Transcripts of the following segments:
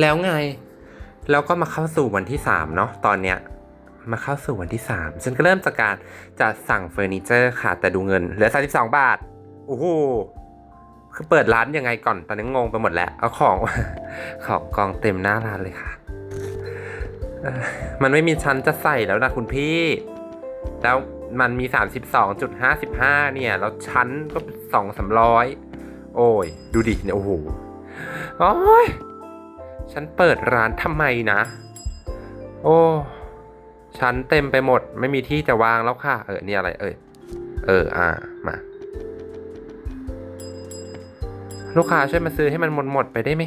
แล้วไง แล้วก็มาเข้าสู่วันที่สามเนาะตอนเนี้ยมาเข้าสู่วันที่สามฉันก็เริ่มจากการจะสั่งเฟอร์นิเจอร์ค่ะ แต่ดูเงินเหลือ 32 บาท โอ้โห คือเปิดร้านยังไงก่อน ตอนนี้งงไปหมดแล้ว เอาของของกองเต็มหน้าร้านเลยค่ะ มันไม่มีชั้นจะใส่แล้วนะคุณพี่ แล้วมันมี 32.55 เนี่ย แล้วชั้นก็สองสามร้อย โอ้ย ดูดิเนี่ยโอ้โห โอ้ย ฉันเปิดร้านทำไมนะ โอ้ฉันเต็มไปหมด ไม่มีที่จะวางแล้วค่ะ เออนี่อะไร เอ่ยเอออ่ามาลูกค้าช่วยมาซื้อให้มันหมดหมดไปได้ไหม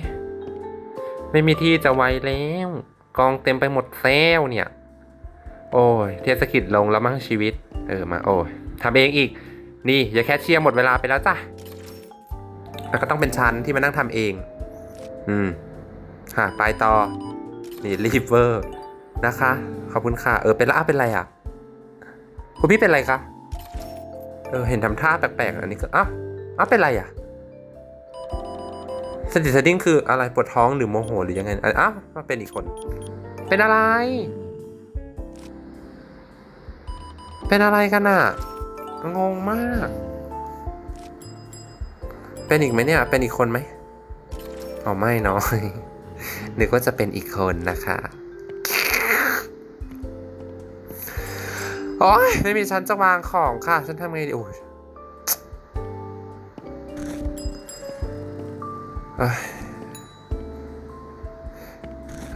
ไม่มีที่จะไว้แล้ว กองเต็มไปหมดแซวเนี่ย โอ้ย เทศกิจลงแล้วมั้งชีวิต เออมาโอ้ยทำเองอีก นี่ อย่าแค่เชียร์หมดเวลาไปแล้วจ้ะแล้วก็ต้องเป็นชั้นที่มานั่งทำเอง อืม ค่ะไปต่อ นี่รีเวอร์นะคะ ขอบคุณค่ะ เออ เป็นละเป็นไรอะ คุณพี่เป็นไรคะ เออ เห็นทำท่าแปลกๆ อันนี้ก็อ้าวอ้าวเป็นไรอะสติสดิ้งคืออะไรปวดท้องหรือโมโหหรือยังไงอ้าวมาเป็นอีกคน เป็นอะไร เป็นอะไรกันอะ งงมาก เป็นอีกไหมเนี่ย เป็นอีกคนไหมอ๋อไม่น้อย นึกว่าจะเป็นอีกคนนะคะ โอ้ยไม่มีชั้นจะวางของค่ะ ฉันทำไงดีโอ้ย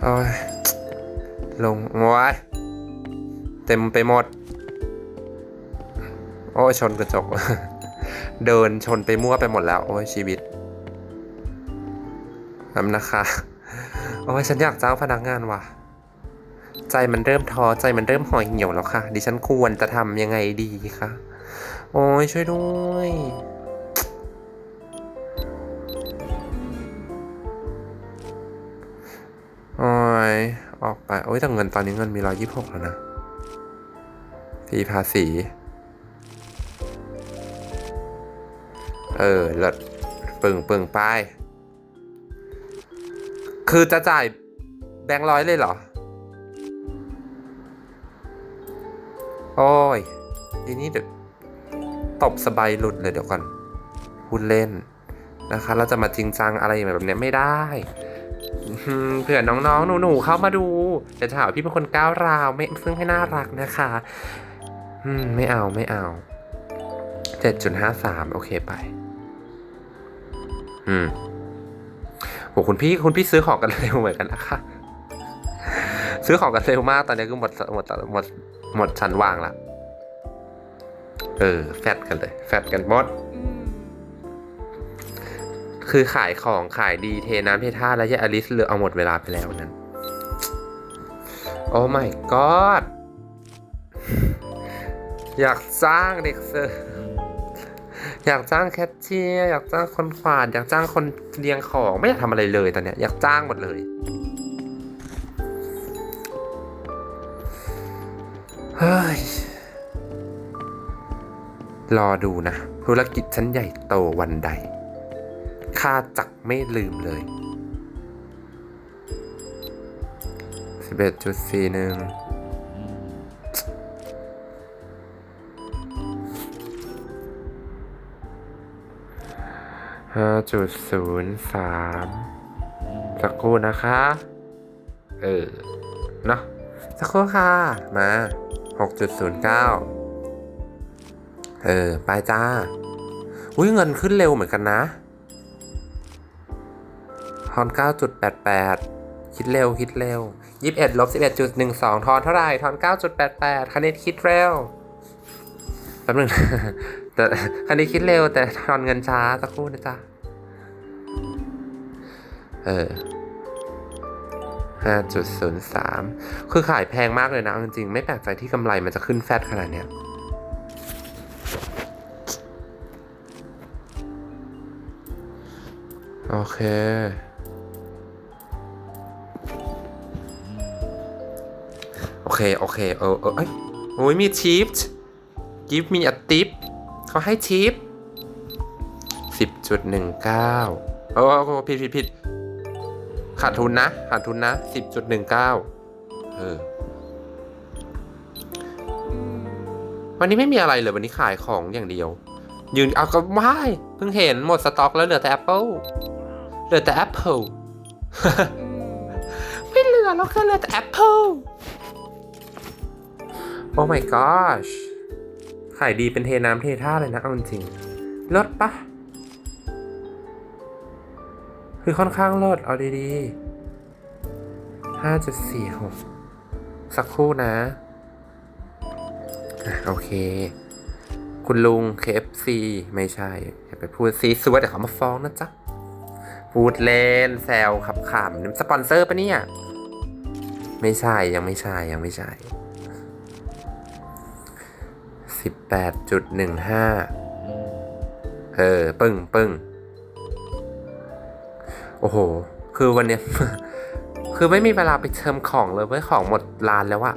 โอ้ยลงโอ้ยเต็มไปหมด โอ้ยชนกระจก เดินชนไปมั่วไปหมดแล้ว โอ้ยชีวิตทำนะคะ โอ้ยฉันอยากเจ้าพนักงานว่ะ ใจมันเริ่มท้อใจมันเริ่มห่อเหี่ยวแล้วค่ะ ดิฉันควรจะทำยังไงดีคะโอ้ยช่วยด้วยโอ้ยออกไป โอ้ยแต่เงินตอนนี้เงินมีร้อยยี่สิบหกแล้วนะฟรีภาษี เออเลิศปึงปึงไป คือจะจ่ายแบงค์ร้อยเลยเหรอ โอ้ยทีนี้เดี๋ยวตบสบายหลุดเลยเดี๋ยวก่อนพูดเล่นนะคะ เราจะมาจริงจังอะไรแบบนี้ไม่ได้เผื่อน้องๆ หนูๆ เข้ามาดูเดี๋ยวจะหาว่าพี่เป็นคนก้าวร้าวไม่ซึ่งไม่น่ารักนะคะอืมไม่เอาไม่เอาเจ็ดจุดห้าสามโอเคไป อืม โหคุณพี่คุณพี่ซื้อของกันเร็วเหมือนกันนะคะ ซื้อของกันเร็วมากตอนนี้คือหมดหมดหมดหมดชั้นวางละเออ แฟดกันเลย แฟดกันหมด คือขายของขายดีเทน้ำเทท่า แล้วยายอลิสเหลือเอาหมดเวลาไปแล้วนั้น โอ้ my god อยากจ้างเด็กเสิร์ อยากจ้างแคชเชียร์อยากจ้างคนขวาด อยากจ้างคนเรียงของไม่อยากทำอะไรเลยตอนเนี้ยอยากจ้างหมดเลย เฮ้ย รอดูนะ ธุรกิจชั้นใหญ่โตวันใดข้าจักไม่ลืมเลยสิ บเอ็ดจุดสี่หนึ่งห้าจุดศูนย์สามสักครู่นะคะ เออเนาะสักครู่ค่ะ มาหกจุดศูนย์เก้าเออ ไปจ้า อุ้ยเงินขึ้นเร็วเหมือนกันนะทอน 9.88 คิดเร็วคิดเร็ว 21ลบ11.12 ทอนเท่าไหร่ ทอน 9.88คณิตคิดเร็ว ป๊บนึงแต่คณิตคิดเร็วแต่ทอนเงินช้าสักครู่นะจ๊ะ เออ5.03คือขายแพงมากเลยนะจริงๆ ไม่แปลกใจที่กำไรมันจะขึ้นแฟตขนาดเนี้ยโอเค โอเค โอเค เออเออเอ้ยโอ้ยมีชิป give me a tip เขาให้ชิปสิบจุดหนึ่งเก้าโอ้โหผิดผิดผิดขาดทุนนะ ขาดทุนนะสิบจุดหนึ่งเก้าเออ วันนี้ไม่มีอะไรเลยวันนี้ขายของอย่างเดียว ยืนเอาก็ไม่เพิ่งเห็นหมดสต็อกแล้วเหลือแต่แอปเปิลเหลือแต่แอปเปิลไม่เหลือแล้วแค่เหลือแต่แอปเปิลโอ้ my gosh ขายดีเป็นเทน้ำเทท่าเลยนะเอาจริงลดปะคือค่อนข้างลดเอาดีๆห้าจุดสี่หกสักครู่นะโอเค คุณลุง KFC ไม่ใช่ อย่าไปพูดซีซัวเดี๋ยวเขามาฟ้องนะจ๊ะ พูดเล่นแซวขับขำนี่สปอนเซอร์ปะเนี่ย ไม่ใช่ยังไม่ใช่ยังไม่ใช่ สิบแปดจุดหนึ่งห้าเออ ปึ้งปึ้งโอ้โห คือวันเนี้ย คือไม่มีเวลาไปเชิมของเลยเว้ยของหมดร้านแล้วอะ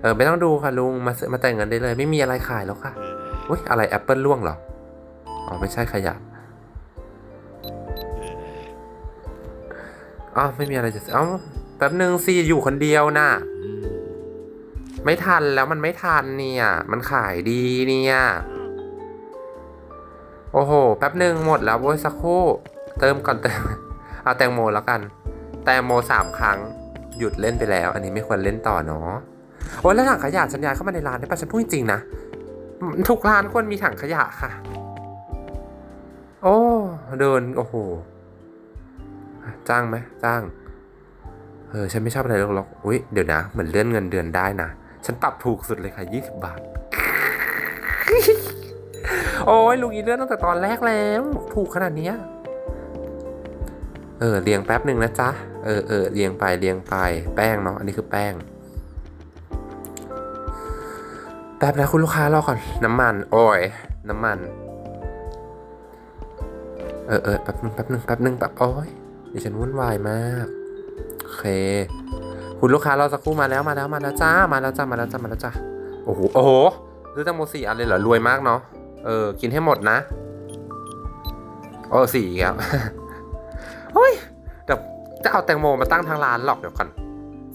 เออ ไม่ต้องดูค่ะลุง มาซื้อมาแต่งเงินได้เลย ไม่มีอะไรขายแล้วค่ะอุ้ยอะไรแอปเปิลล่วงเหรอ อ๋อ ไม่ใช่ขยะอ๋อไม่มีอะไรจะซื้อเอ้าแป๊บหนึ่งสิอยู่คนเดียวน่ะ ไม่ทันแล้วมันไม่ทันเนี่ย มันขายดีเนี่ย โอ้โห แป๊บหนึ่งหมดแล้วโว้ยสักครู่ เติมก่อนเติม เอาแตงโมแล้วกัน แตงโมสามครั้ง หยุดเล่นไปแล้ว อันนี้ไม่ควรเล่นต่อเนาะ โอ้ยแล้วถังขยะฉันย้ายเข้ามาในร้านได้ปะฉันพูดจริงนะ ทุกร้านควรมีถังขยะค่ะ โอ้ เดิน โอ้โห จ้างไหมจ้างเออฉันไม่ชอบอะไรหรอกอุ้ยเดี๋ยวนะ เหมือนเลื่อนเงินเดือนได้นะ ฉันปรับถูกสุดเลยค่ะ 20 บาท โอ้ยลุงอีเลื่อนตั้งแต่ตอนแรกแล้ว ถูกขนาดนี้เออเรียงแป๊บหนึ่งนะจ๊ะ เออเออเรียงไปเรียงไป แป้งเนาะ อันนี้คือแป้ง แป๊บนะคุณลูกค้ารอก่อน น้ำมัน โอ้ย น้ำมัน เออเออแป๊บนึงแป๊บนึงแป๊บนึงแป๊บโอ้ยดิฉันวุ่นวายมาก โอเค คุณลูกค้ารอสักครู่มาแล้วมาแล้วมาแล้วจ้ามาแล้วจ้ามาแล้วจ้ามาแล้วจ้าโอ้โหโอ้โหซื้อแตังโมสี่อันเลยเหรอรวยมากเนาะเออกินให้หมดนะโอ้สี่ครับเฮ้ยเดี๋ยวจะเอาแตงโมมาตั้งทางร้านหรอกเดี๋ยวก่อน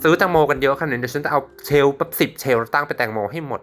ซื้อแตงโมกันเยอะขนาดนี้เดี๋ยวฉันจะเอาเชลแบบสิบเชลตั้งเป็นแตงโมให้หมด